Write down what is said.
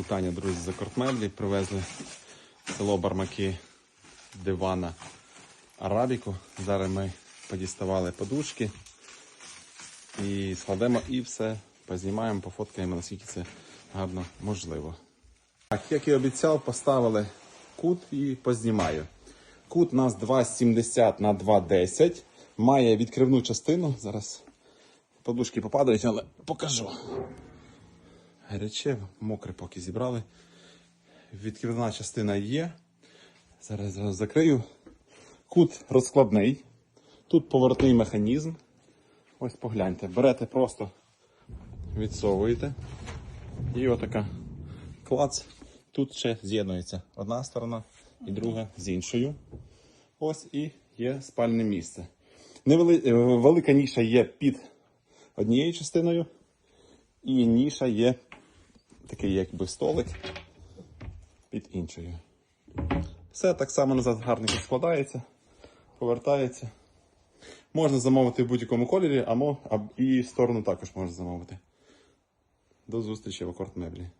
Вітання, друзі, за кортмеблі. Привезли село Бармаки дивана Арабіку. Зараз ми подіставали подушки і складемо і все познімаємо, пофоткаємо, наскільки це гарно можливо. Так, як і обіцяв, поставили кут і познімаю. Кут у нас 2,70 на 2,10. Має відкривну частину. Зараз подушки попадають, але покажу. Гаряче, мокре поки зібрали. Відкривна частина є. Зараз зразу закрию. Кут розкладний. Тут поворотний механізм. Ось погляньте. Берете просто, відсовуєте. І отака клац. Тут ще з'єднується одна сторона і друга з іншою. Ось і є спальне місце. Невели... е, Велика ніша є під однією частиною, і ніша є такий якби столик під іншою. Все так само назад гарненько складається, повертається. Можна замовити в будь-якому кольорі, або і сторону також можна замовити. До зустрічі в акорд меблі.